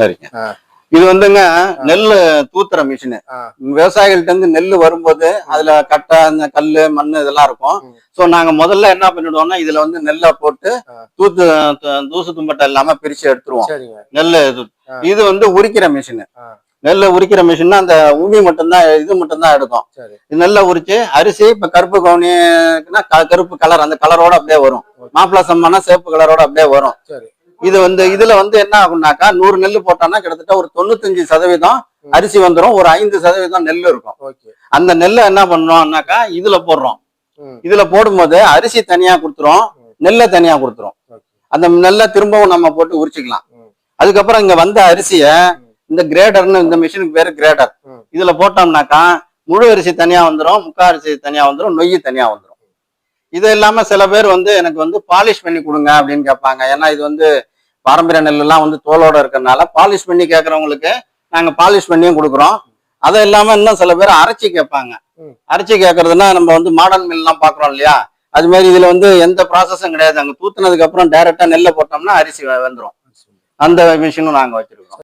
சரிங்க. இது வந்துங்க நெல் தூத்துற மிஷின். விவசாயிகள்ட்ட இருந்து நெல் வரும்போது அதுல கட்டை அந்த கல்லு மண்ணு இதெல்லாம் இருக்கும். சோ நாங்க முதல்ல என்ன பண்ணிடுவோம்னா இதுல வந்து நெல்லை போட்டு. தூத்து தூசு தும்பட்டை இல்லாம பிரிச்சு எடுத்துருவோம். சரிங்க. நெல் இது வந்து உரிக்கிற மிஷின். நெல்லை உரிக்கிற மிஷின்னா அந்த உமி மட்டும்தான் இது மட்டும்தான் எடுக்கும். நெல்லை உரிச்சு அரிசி இப்ப கருப்பு கவுனினா கருப்பு கலர் அந்த கலரோட அப்படியே வரும். மாப்பிள சம்மானா சிவப்பு கலரோட அப்படியே வரும். சரி. இது வந்து இதுல வந்து என்ன ஆகும்னாக்கா நூறு நெல் போட்டோம்னா கிட்டத்தட்ட ஒரு தொண்ணூத்தஞ்சு சதவீதம். அரிசி வந்துரும். ஒரு ஐந்து சதவீதம் நெல் இருக்கும். அந்த நெல்லை என்ன பண்ணோம்னாக்கா இதுல போடுறோம். இதுல போடும்போது அரிசி தனியா கொடுத்துரும். நெல்லை தனியா கொடுத்துரும். அந்த நெல்லை திரும்பவும் நம்ம போட்டு உரிச்சுக்கலாம். அதுக்கப்புறம் இங்க வந்த அரிசிய இந்த கிரேடர்னு இந்த மிஷினுக்கு பேரு கிரேடர். இதுல போட்டோம்னாக்கா முழு அரிசி தனியா வந்துரும் முக்கா அரிசி தனியா வந்துரும் நொய்யி தனியா வந்துரும். இது இல்லாம சில பேர் வந்து எனக்கு வந்து பாலிஷ் பண்ணி கொடுங்க அப்படின்னு கேட்பாங்க. ஏன்னா இது வந்து பாரம்பரிய நெல் எல்லாம் வந்து தோலோட இருக்கறனால பாலிஷ் பண்ணி கேட்கறவங்களுக்கு நாங்க பாலிஷ் பண்ணியும் கொடுக்குறோம். அது இல்லாம இன்னும் சில பேர் அரைச்சி கேட்பாங்க. அரைச்சி கேட்கறதுன்னா நம்ம வந்து மாடர்ன் மில் எல்லாம் பாக்குறோம் இல்லையா? அது மாதிரி இதுல வந்து எந்த ப்ராசஸும் கிடையாது. அங்க தூத்துனதுக்கு அப்புறம் டைரக்டா நெல்லை போட்டோம்னா அரிசி வெ- வெந்துரும். அந்த மிஷினும் நாங்க வச்சிருக்கோம்.